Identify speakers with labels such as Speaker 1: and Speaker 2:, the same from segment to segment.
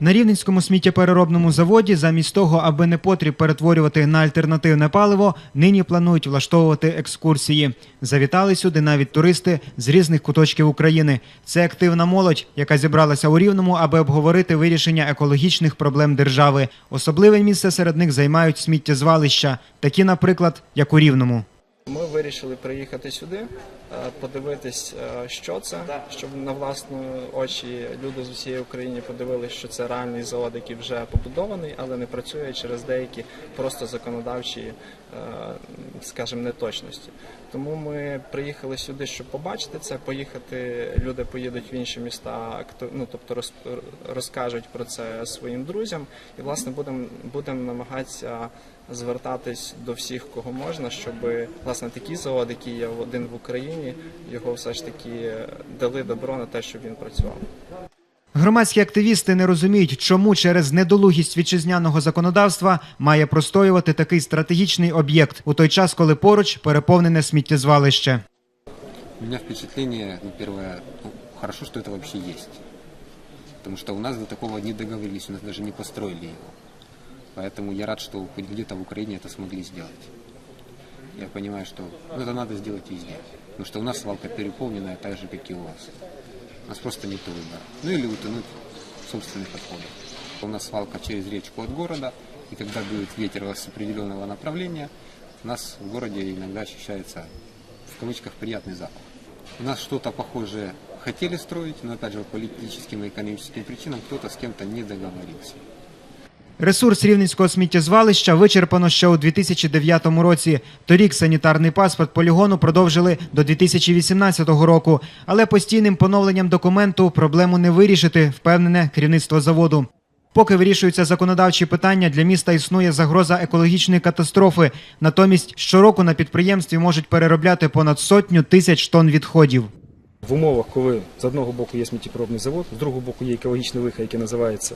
Speaker 1: На Рівненському сміттєпереробному заводі, замість того, аби непотріб перетворювати на альтернативне паливо, нині планують влаштовувати екскурсії. Завітали сюди навіть туристи з різних куточків України. Це активна молодь, яка зібралася у Рівному, аби обговорити вирішення екологічних проблем держави. Особливе місце серед них займають сміттєзвалища, такі, наприклад, як у Рівному.
Speaker 2: Вирішили приїхати сюди, е, подивитись, е, що це, щоб на власні очі люди з усієї України подивилися, що це реальний завод, який вже побудований, але не працює через деякі просто законодавчі, е, скажімо, неточності. Тому ми приїхали сюди, щоб побачити це. Поїхати люди поїдуть в інші міста, ну тобто роз, розкажуть про це своїм друзям, і власне будемо будемо намагатися звертатись до всіх, кого можна, щоб власне такий завод, який є один в Україні, його все ж таки дали добро на те, щоб він працював.
Speaker 1: Громадські активісти не розуміють, чому через недолугість вітчизняного законодавства має простоювати такий стратегічний об'єкт у той час, коли поруч переповнене сміттєзвалище.
Speaker 3: У меня впечатление, ну, первое, ну, хорошо, что это вообще есть. Потому что у нас до такого не договорились, у нас даже не построили его. Поэтому я рад, что хоть где-то в Украине это смогли сделать. Я понимаю, что ну, это надо сделать везде. Потому что у нас свалка переполненная так же, как и у вас. У нас просто нет выбора. Ну или утонуть собственных отходах. У нас свалка через речку от города, и когда дует ветер с определенного направления, у нас в городе иногда ощущается в кавычках приятный запах. У нас что-то похожее хотели строить, но опять же по политическим и экономическим причинам кто-то с кем-то не договорился.
Speaker 1: Ресурс рівненського сміттєзвалища вичерпано ще у 2009 році. Торік санітарний паспорт полігону продовжили до 2018 року, але постійним поновленням документу проблему не вирішити, впевнене керівництво заводу. Поки вирішуються законодавчі питання, для міста існує загроза екологічної катастрофи. Натомість щороку на підприємстві можуть переробляти понад сотню тисяч тонн відходів.
Speaker 4: В умовах, коли з одного боку є сміттєпробний завод, з другого боку є екологічний вихід, який називається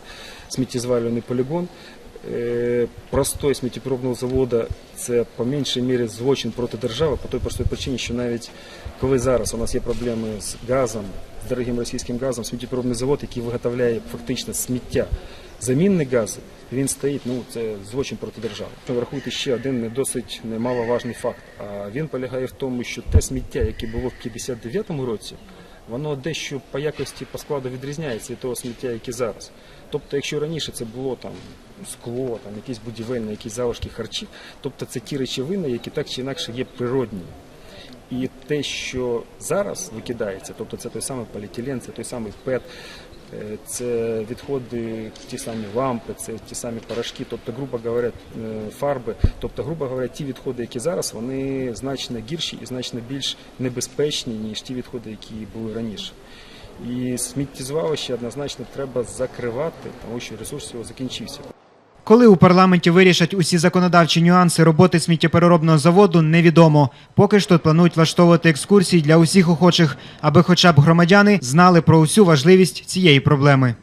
Speaker 4: сміттєзвалювальний полігон. Е, Простой сміттєпробного заводу це по меншій мірі злочин проти держави, по той простій причині, що навіть коли зараз у нас є проблеми з газом, з дорогим російським газом, сміттєпробний завод, який виготовляє фактично сміття, замінні гази, він стоїть, ну це злочин проти держави. Врахуйте ще один не досить немаловажний факт. А він полягає в тому, що те сміття, яке було в 59-му році, воно дещо по якості по складу відрізняється від того сміття, яке зараз. Тобто, якщо раніше це було там скло, там якісь будівельні, якісь залишки харчів, тобто це ті речовини, які так чи інакше є природні. І те, що зараз викидається, тобто це той самий поліетилен, це той самий ПЕТ, це відходи, ті самі лампи, це ті самі порошки, тобто, грубо говоря, е, фарби. Тобто, грубо говоря, ті відходи, які зараз, вони значно гірші і значно більш небезпечні, ніж ті відходи, які були раніше. І сміттєзвалище однозначно треба закривати, тому що ресурс його закінчився.
Speaker 1: Коли у парламенті вирішать усі законодавчі нюанси роботи сміттєпереробного заводу, невідомо. Поки ж тут планують влаштовувати екскурсії для усіх охочих, аби хоча б громадяни знали про усю важливість цієї проблеми.